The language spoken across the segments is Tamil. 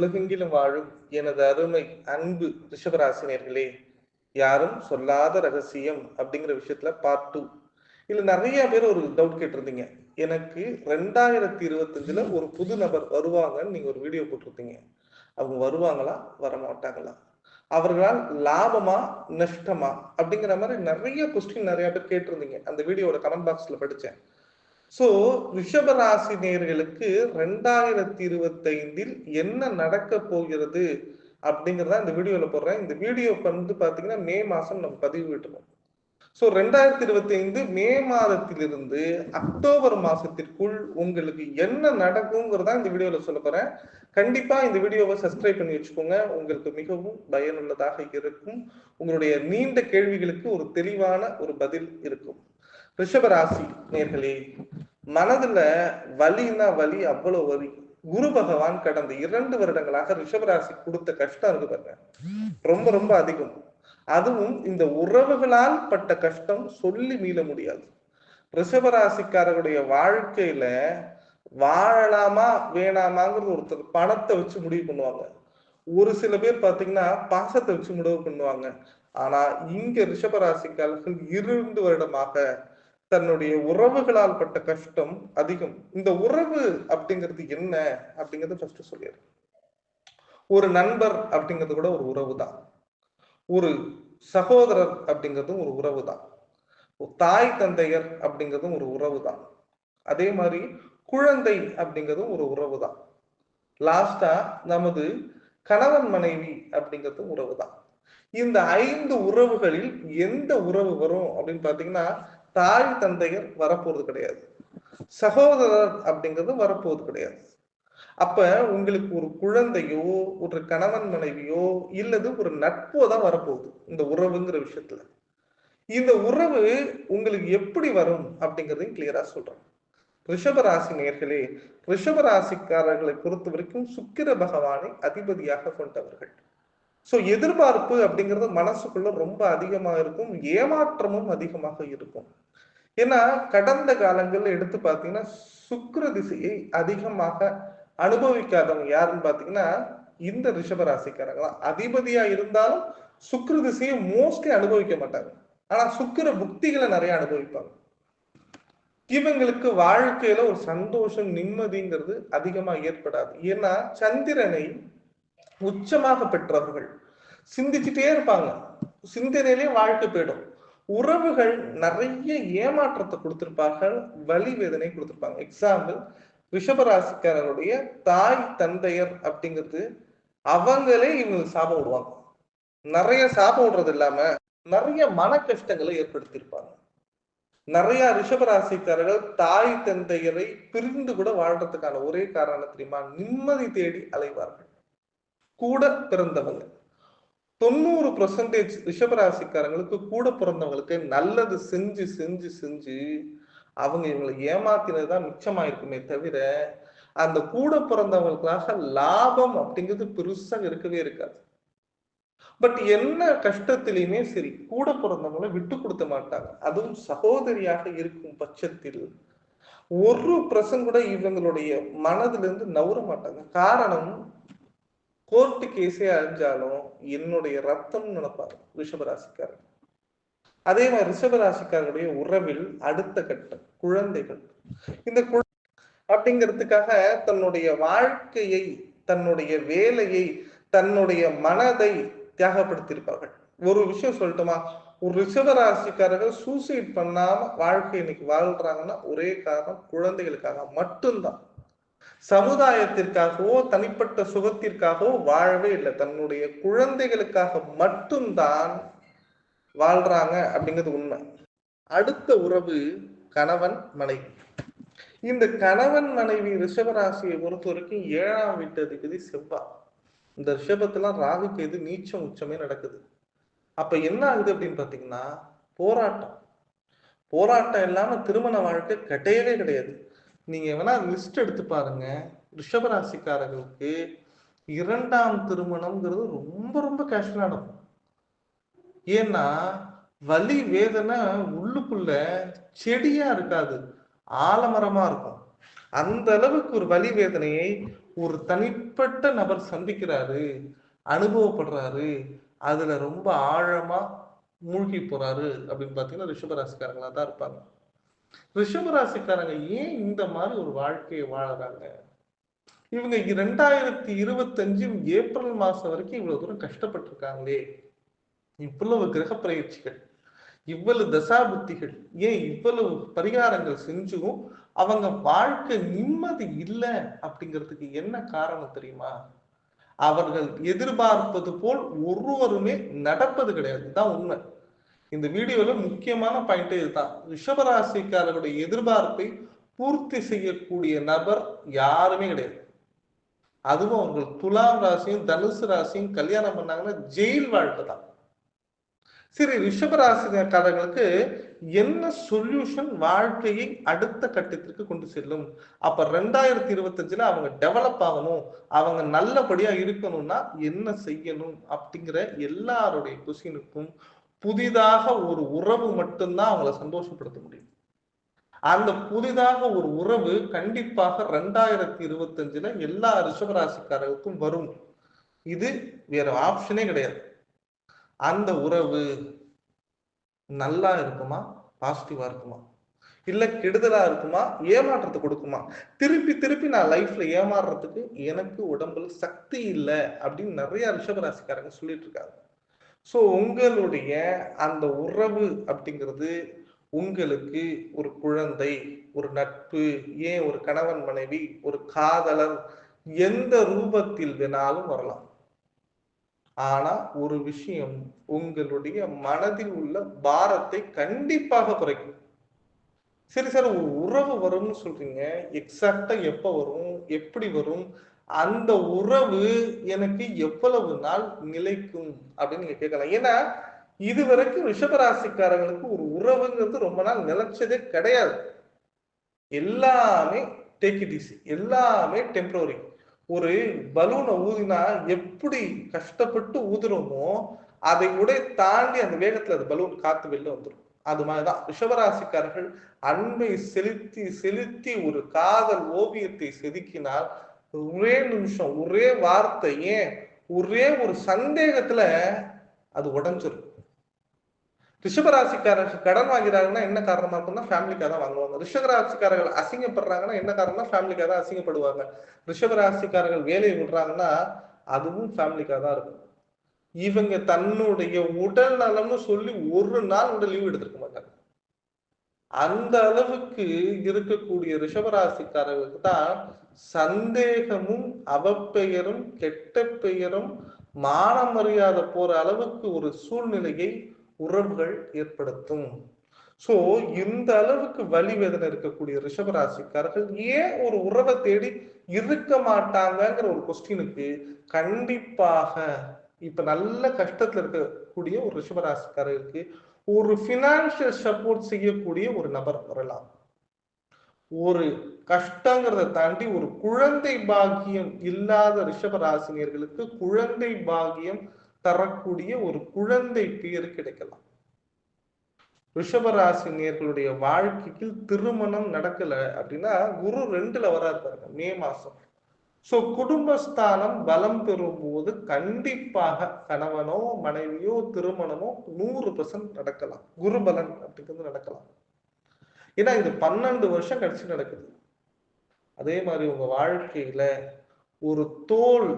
உலகெங்கிலும் வாழும் எனது அருமை அன்பு ரிஷபராசினியர்களே யாரும் சொல்லாத ரகசியம் அப்படிங்கிற விஷயத்துல பார்ட் டூ இதுல நிறைய பேர் ஒரு டவுட் கேட்டிருந்தீங்க. எனக்கு ரெண்டாயிரத்தி இருபத்தஞ்சுல ஒரு புது நபர் வருவாங்கன்னு நீங்க ஒரு வீடியோ போட்டிருந்தீங்க. அவங்க வருவாங்களா? வரமாட்டாங்களா? அவர்களால் லாபமா? நஷ்டமா? அப்படிங்கிற மாதிரி நிறைய கொஸ்டின் நிறைய பேர் கேட்டிருந்தீங்க. அந்த வீடியோட கமெண்ட் பாக்ஸ்ல படிச்சேன். சோ ரிஷபராசி நேர்களுக்கு ரெண்டாயிரத்தி இருபத்தி ஐந்தில் என்ன நடக்க போகிறது அப்படிங்கறத இந்த வீடியோல போடுறேன். இந்த வீடியோ வந்து பாத்தீங்கன்னா மே மாசம் நம்ம பதிவு விட்டுருவோம். ஸோ ரெண்டாயிரத்தி இருபத்தி ஐந்து மே மாதத்திலிருந்து அக்டோபர் மாசத்திற்குள் உங்களுக்கு என்ன நடக்குங்கிறதா இந்த வீடியோவில் சொல்ல போறேன். கண்டிப்பா இந்த வீடியோவை சப்ஸ்கிரைப் பண்ணி வச்சுக்கோங்க. உங்களுக்கு மிகவும் பயனுள்ளதாக இருக்கும். உங்களுடைய நீண்ட கேள்விகளுக்கு ஒரு தெளிவான ஒரு பதில் இருக்கும். ரிஷபராசி நேர்களே மனதுல வலின்னா வலி அவ்வளவு வலி. குரு பகவான் கடந்த இரண்டு வருடங்களாக ரிஷபராசி கொடுத்த கஷ்டம் இருக்கு பாருங்க. ரொம்ப ரொம்ப அதிகம். அதுவும் இந்த உறவுகளால் பட்ட கஷ்டம் சொல்லி மீள முடியாது. ரிஷபராசிக்காரருடைய வாழ்க்கையில வாழலாமா வேணாமாங்கிறது ஒருத்தர் பணத்தை வச்சு முடிவு பண்ணுவாங்க. ஒரு சில பேர் பாத்தீங்கன்னா பாசத்தை வச்சு முடிவு பண்ணுவாங்க. ஆனா இங்க ரிஷபராசிக்காரர்கள் இரண்டு வருடமாக தன்னுடைய உறவுகளால் பட்ட கஷ்டம் அதிகம். இந்த உறவு அப்படிங்கிறது என்ன? அப்படிங்கறத ஃபர்ஸ்ட் சொல்லிடு ஒரு நண்பர் அப்படிங்கிறது கூட ஒரு உறவு தான் ஒரு சகோதரர் அப்படிங்கிறதும் ஒரு உறவு தான் தாய் தந்தையர் அப்படிங்கிறதும் ஒரு உறவு தான் அதே மாதிரி குழந்தை அப்படிங்கிறதும் ஒரு உறவு தான் லாஸ்டா நமது கணவன் மனைவி அப்படிங்கிறதும் உறவு தான் இந்த ஐந்து உறவுகளில் எந்த உறவு வரும் அப்படின்னு பாத்தீங்கன்னா தாய் தந்தையர் வரப்போறது கிடையாது. சகோதரர் அப்படிங்கிறது வரப்போவது கிடையாது. அப்ப உங்களுக்கு ஒரு குழந்தையோ ஒரு கணவன் மனைவியோ இல்லது ஒரு நட்போ தான் வரப்போகுது இந்த உறவுங்கிற விஷயத்துல. இந்த உறவு உங்களுக்கு எப்படி வரும் அப்படிங்கிறதையும் கிளியரா சொல்றேன் ரிஷபராசி நேர்களே ரிஷபராசிக்காரர்களை பொறுத்த வரைக்கும் சுக்கிர பகவானை அதிபதியாக கொண்டவர்கள். ஸோ எதிர்பார்ப்பு அப்படிங்கிறது மனசுக்குள்ள ரொம்ப அதிகமாக இருக்கும். ஏமாற்றமும் அதிகமாக இருக்கும். ஏன்னா கடந்த காலங்கள்ல எடுத்து பார்த்தீங்கன்னா சுக்கர திசையை அதிகமாக அனுபவிக்காதவங்க யாருன்னு பார்த்தீங்கன்னா இந்த ரிஷபராசிக்காரங்க தான் அதிபதியா இருந்தாலும் சுக்கர திசையை மோஸ்ட்லி அனுபவிக்க மாட்டாங்க. ஆனா சுக்கர புக்திகளை நிறைய அனுபவிப்பாங்க. இவங்களுக்கு வாழ்க்கையில ஒரு சந்தோஷம் நிம்மதிங்கிறது அதிகமா ஏற்படாது. ஏன்னா சந்திரனை உச்சமாக பெற்றவர்கள். சிந்திச்சுட்டே இருப்பாங்க. சிந்தனையிலே வாழ்க்கை போயிடும். உறவுகள் நிறைய ஏமாற்றத்தை கொடுத்திருப்பார்கள் வலி வேதனை கொடுத்திருப்பாங்க. எக்ஸாம்பிள் ரிஷபராசிக்காரருடைய தாய் தந்தையர் அப்படிங்கிறது அவங்களே இவங்க சாபம் விடுவாங்க. நிறைய சாபம் விடுறது இல்லாம நிறைய மன கஷ்டங்களை ஏற்படுத்தியிருப்பாங்க. நிறைய ரிஷபராசிக்காரர்கள் தாய் தந்தையரை பிரிந்து கூட வாழ்றதுக்கான ஒரே காரணம் தெரியுமா? நிம்மதி தேடி அலைவார்கள். கூட பிறந்தவங்க. தொண்ணூறு பர்சன்டேஜ் ரிஷபராசிக்காரங்களுக்கு கூட பிறந்தவங்களுக்கு நல்லது செஞ்சு செஞ்சு செஞ்சு அவங்க இவங்களை ஏமாத்தினதுதான் மிச்சமாயிருக்குமே தவிர அந்த கூட பிறந்தவங்களுக்காக லாபம் அப்படிங்கிறது பெருசா இருக்கவே இருக்காது. பட் என்ன கஷ்டத்திலையுமே சரி கூட பிறந்தவங்களை விட்டு கொடுத்த மாட்டாங்க. அதுவும் சகோதரியாக இருக்கும் பட்சத்தில் ஒரு பிரசங்க கூட இவங்களுடைய மனதிலிருந்து நவர மாட்டாங்க. காரணம் கோர்ட்டு கேஸே அழிஞ்சாலும் என்னுடைய ரத்தம் நினைப்பாரு ரிஷபராசிக்காரர். அதே மாதிரி ரிஷபராசிக்காரருடைய உறவில் அடுத்த கட்டம் குழந்தைகள். இந்த அப்படிங்கிறதுக்காக தன்னுடைய வாழ்க்கையை தன்னுடைய வேலையை தன்னுடைய மனதை தியாகப்படுத்தியிருப்பார்கள். ஒரு விஷயம் சொல்லட்டுமா? ஒரு ரிஷபராசிக்காரர்கள் சூசைட் பண்ணாம வாழ்க்கை இன்னைக்கு வாழ்றாங்கன்னா ஒரே காரணம் குழந்தைகளுக்காக மட்டும்தான். சமுதாயத்திற்காகவோ தனிப்பட்ட சுகத்திற்காகவோ வாழவே இல்லை. தன்னுடைய குழந்தைகளுக்காக மட்டும்தான் வாழ்றாங்க அப்படிங்கிறது உண்மை. அடுத்த உறவு கணவன் மனைவி. இந்த கணவன் மனைவி ரிஷபராசியை பொறுத்த வரைக்கும் ஏழாம் வீட்டு அதிபதி செவ்வா. இந்த ரிஷபத்தெல்லாம் ராகு கேது நீச்சம் உச்சமே நடக்குது. அப்ப என்ன ஆகுது அப்படின்னு பாத்தீங்கன்னா போராட்டம். போராட்டம் இல்லாம திருமண வாழ்க்கை கிடையவே கிடையாது. நீங்க வேணா லிஸ்ட் எடுத்து பாருங்க. ரிஷபராசிக்காரர்களுக்கு இரண்டாம் திருமணம்ங்கிறது ரொம்ப ரொம்ப கேஷுவலா நடக்கும். ஏன்னா வலி வேதனை உள்ளுக்குள்ள செடியா இருக்காது. ஆலமரமா இருக்கும். அந்த அளவுக்கு ஒரு வலி வேதனையை ஒரு தனிப்பட்ட நபர் சந்திக்கிறாரு அனுபவப்படுறாரு அதுல ரொம்ப ஆழமா மூழ்கி போறாரு அப்படின்னு பாத்தீங்கன்னா ரிஷபராசிக்காரங்களா தான் இருப்பாங்க. ரிஷபராசிக்காரங்க ஏன் இந்த மாதிரி ஒரு வாழ்க்கையை வாழறாங்க? இவங்க ரெண்டாயிரத்தி இருபத்தஞ்சு ஏப்ரல் மாசம் வரைக்கும் இவ்வளவு தூரம் கஷ்டப்பட்டிருக்காங்களே. இவ்வளவு கிரக பயிற்சிகள் இவ்வளவு தசாபுத்திகள் ஏன் இவ்வளவு பரிகாரங்கள் செஞ்சும் அவங்க வாழ்க்கை நிம்மதி இல்லை அப்படிங்கிறதுக்கு என்ன காரணம் தெரியுமா? அவர்கள் எதிர்பார்ப்பது போல் ஒருவருமே நடப்பது கிடையாது. தான் உண்மை. இந்த வீடியோல முக்கியமான பாயிண்ட் இதுதான். ரிஷபராசிக்காரர்களுடைய எதிர்பார்ப்பை பூர்த்தி செய்யக்கூடிய நபர் யாருமே கிடையாது. அதுவும் அவங்க துலாம் ராசியும் தனுசு ராசியும் கல்யாணம் பண்ணாங்கன்னா ஜெயில் வாழ்க்கை தான். சரி ரிஷபராசிக்காரர்களுக்கு என்ன சொல்யூஷன் வாழ்க்கையை அடுத்த கட்டத்திற்கு கொண்டு செல்லும்? அப்ப ரெண்டாயிரத்தி இருபத்தஞ்சுல அவங்க டெவலப் ஆகணும் அவங்க நல்லபடியா இருக்கணும்னா என்ன செய்யணும் அப்படிங்கிற எல்லாருடைய கொஸ்டினுக்கும் புதிதாக ஒரு உறவு மட்டும்தான் அவங்கள சந்தோஷப்படுத்த முடியும். அந்த புதிதாக ஒரு உறவு கண்டிப்பாக ரெண்டாயிரத்தி இருபத்தஞ்சுல எல்லா ரிஷபராசிக்காரர்களுக்கும் வரும். இது வேற ஆப்ஷனே கிடையாது. அந்த உறவு நல்லா இருக்குமா? பாசிட்டிவா இருக்குமா? இல்ல கெடுதலா இருக்குமா? ஏமாற்றத்தை கொடுக்குமா? திருப்பி திருப்பி நான் லைஃப்ல ஏமாறுறதுக்கு எனக்கு உடம்புல சக்தி இல்லை அப்படின்னு நிறைய ரிஷபராசிக்காரங்க சொல்லிட்டு இருக்காங்க. ஸோ உங்களுடைய அந்த உறவு அப்படிங்கிறது உங்களுக்கு ஒரு குழந்தை ஒரு நட்பு ஏன் ஒரு கணவன் மனைவி ஒரு காதலர் எந்த ரூபத்தில் வேணாலும் வரலாம். ஆனா ஒரு விஷயம் உங்களுடைய மனதில் உள்ள பாரத்தை கண்டிப்பாக குறைக்கும். சரி சார் ஒரு உறவு வரும்னு சொல்றீங்க. எக்ஸாக்டா எப்ப வரும்? எப்படி வரும்? அந்த உறவு எனக்கு எவ்வளவு நாள் நிலைக்கும் அப்படின்னு நீங்க கேட்கலாம். ஏன்னா இது வரைக்கும் ரிஷபராசிக்காரங்களுக்கு ஒரு உறவுங்கிறது ரொம்ப நாள் நிலைச்சதே கிடையாது. எல்லாமே டேக் இட் ஈஸி எல்லாமே டெம்பரரி ஒரு பலூனை ஊதினா எப்படி கஷ்டப்பட்டு ஊதுறோமோ அதை கூட தாண்டி அந்த வேகத்துல அந்த பலூன் காத்து வெளில வந்துடும் அது மாதிரிதான். ரிஷபராசிக்காரர்கள் அன்பை செலுத்தி செலுத்தி ஒரு காதல் ஓவியத்தை செதுக்கினால் ஒரே நிமிஷம் ஒரே வார்த்தை ஏன் ஒரே ஒரு சந்தேகத்துல அது உடஞ்சிரும். ரிஷபராசிக்காரர்கள் கடன் வாங்கிறாங்கன்னா என்ன காரணமா இருக்கும்னா ஃபேமிலிக்காக தான் வாங்குவாங்க. ரிஷபராசிக்காரர்கள் அசிங்கப்படுறாங்கன்னா என்ன காரணம்னா ஃபேமிலிக்காக தான் அசிங்கப்படுவாங்க. ரிஷபராசிக்காரர்கள் வேலையை விடுறாங்கன்னா அதுவும் ஃபேமிலிக்காக தான் இருக்கும். இவங்க தன்னுடைய உடல் நலம்னு சொல்லி ஒரு நாள் கூட லீவ் எடுத்திருக்க மாட்டாங்க. அந்த அளவுக்கு இருக்கக்கூடிய ரிஷபராசிக்காரர்களுக்கு தான் சந்தேகமும் அவப்பெயரும் கெட்ட பெயரும் மானம் அறியாத போற அளவுக்கு ஒரு சூழ்நிலையை உறவுகள் ஏற்படுத்தும். சோ இந்த அளவுக்கு வலி வேதனை இருக்கக்கூடிய ரிஷபராசிக்காரர்கள் ஏன் ஒரு உறவை தேடி இருக்க மாட்டாங்கிற ஒரு கொஸ்டினுக்கு கண்டிப்பாக இப்ப நல்ல கஷ்டத்துல இருக்கக்கூடிய ஒரு ரிஷபராசிக்காரர்களுக்கு ஒரு ஃபினான்ஷியல் சப்போர்ட் செய்யக்கூடிய ஒரு நபர் வரலாம். ஒரு கஷ்டங்கிறத தாண்டி ஒரு குழந்தை பாக்கியம் இல்லாத ரிஷபராசினியர்களுக்கு குழந்தை பாக்கியம் தரக்கூடிய ஒரு குழந்தை பேர் கிடைக்கலாம். ரிஷபராசினியர்களுடைய வாழ்க்கைக்கு திருமணம் நடக்கல அப்படின்னா குரு ரெண்டுல வராது பாருங்க மே மாசம். ஸோ குடும்பஸ்தானம் பலம் பெறும் போது கண்டிப்பாக கணவனோ மனைவியோ திருமணமோ நூறு பர்சன்ட் நடக்கலாம். குருபலன் அப்படிங்கிறது நடக்கலாம். ஏன்னா இது பன்னெண்டு வருஷம் கழிச்சு நடக்குது. அதே மாதிரி உங்க வாழ்க்கையில ஒரு தோல்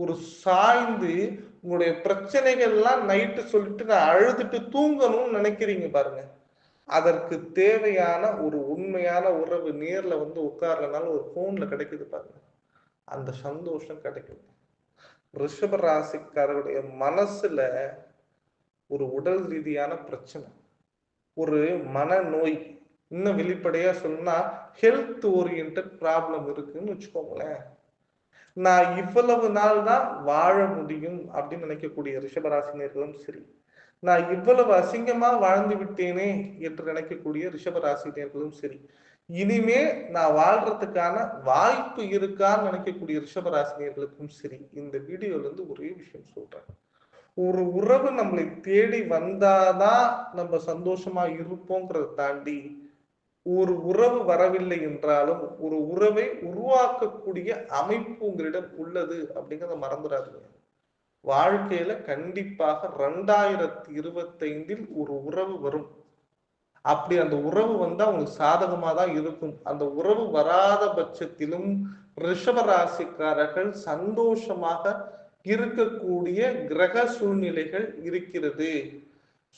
ஒரு சாய்ந்து உங்களுடைய பிரச்சனைகள் எல்லாம் நைட்டு சொல்லிட்டு நான் அழுதுட்டு தூங்கணும்னு நினைக்கிறீங்க பாருங்க. அதற்கு தேவையான ஒரு உண்மையான உறவு நேர்ல வந்து உட்கார்லனாலும் ஒரு போன்ல கிடைக்குது பாருங்க. அந்த சந்தோஷம் கிடைக்கும். ரிஷப ராசிக்காரருடைய மனசுல ஒரு உடல் ரீதியான பிரச்சனை ஒரு மனநோய் இன்னும் வெளிப்படையா சொன்னா ஹெல்த் ஓரியன்ட் ப்ராப்ளம் இருக்குன்னு வச்சுக்கோங்களேன். நான் இவ்வளவு நாள் தான் வாழ முடியும் அப்படின்னு நினைக்கக்கூடிய ரிஷபராசினியர்களும் சரி நான் இவ்வளவு அசிங்கமா வாழ்ந்து விட்டேனே என்று நினைக்கக்கூடிய ரிஷபராசினியர்களும் சரி இனிமே நான் வாழ்றதுக்கான வாய்ப்பு இருக்கான்னு நினைக்கக்கூடிய ரிஷபராசினியர்களுக்கும் சரி இந்த வீடியோல இருந்து ஒரே விஷயம் சொல்றேன். ஒரு உறவு நம்மளை தேடி வந்தாதான் நம்ம சந்தோஷமா இருப்போங்கிறத தாண்டி ஒரு உறவு வரவில்லை என்றாலும் ஒரு உறவை உருவாக்கக்கூடிய அமைப்பு உங்களிடம் உள்ளது அப்படிங்கிறத மறந்துடாதீங்க. வாழ்க்கையில கண்டிப்பாக ரெண்டாயிரத்தி இருபத்தைந்தில் ஒரு உறவு வரும். அப்படி அந்த உறவு வந்து அவங்களுக்கு சாதகமாக தான் இருக்கும். அந்த உறவு வராத பட்சத்திலும் ரிஷபராசிக்காரர்கள் சந்தோஷமாக இருக்கக்கூடிய கிரக சூழ்நிலைகள் இருக்கிறது.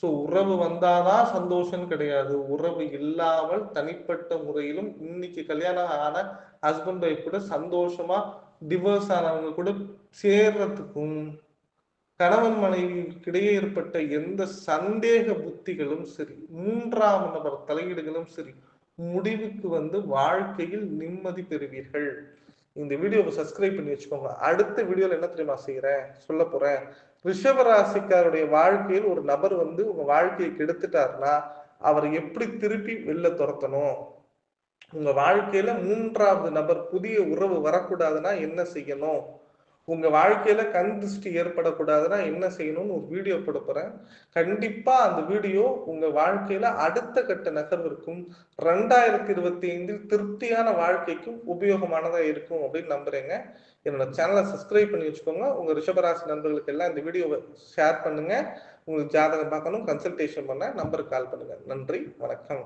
ஸோ உறவு வந்தாதான் சந்தோஷம் கிடையாது. உறவு இல்லாமல் தனிப்பட்ட முறையிலும் இன்னைக்கு கல்யாணம் ஆன ஹஸ்பண்ட் ஒய்ஃப் கூட சந்தோஷமா டிவோர்ஸ் ஆனவங்க கூட சேர்றதுக்கும் கணவன் மனைவிக்கிடையே ஏற்பட்ட எந்த சந்தேக புத்திகளும் சரி மூன்றாம் நபர் தலையீடுகளும் சரி முடிவுக்கு வந்து வாழ்க்கையில் நிம்மதி பெறுவீர்கள். இந்த வீடியோவை சப்ஸ்கிரைப் பண்ணி வச்சுக்கோங்க. அடுத்த வீடியோல என்ன தெரியுமா செய்யறேன் சொல்ல போறேன். ரிஷபராசிக்காருடைய வாழ்க்கையில் ஒரு நபர் வந்து உங்க வாழ்க்கையை கெடுத்துட்டாருன்னா அவர் எப்படி திருப்பி வெளில துரத்தணும்? உங்க வாழ்க்கையில மூன்றாவது நபர் புதிய உறவு வரக்கூடாதுன்னா என்ன செய்யணும்? உங்க வாழ்க்கையில கண் திருஷ்டி ஏற்படக்கூடாதுன்னா என்ன செய்யணும்னு ஒரு வீடியோ போட போறேன். கண்டிப்பா அந்த வீடியோ உங்க வாழ்க்கையில அடுத்த கட்ட நகர்விற்கும் ரெண்டாயிரத்தி இருபத்தி ஐந்தில் திருப்தியான வாழ்க்கைக்கும் உபயோகமானதா இருக்கும் அப்படின்னு நம்புறேங்க. என்னோட சேனலை சப்ஸ்கிரைப் பண்ணி வச்சுக்கோங்க. உங்க ரிஷபராசி நண்பர்களுக்கு எல்லாம் இந்த வீடியோவை ஷேர் பண்ணுங்க. உங்களுக்கு ஜாதகம் பார்க்கணும் கன்சல்டேஷன் பண்ண நம்பருக்கு கால் பண்ணுங்க. நன்றி வணக்கம்.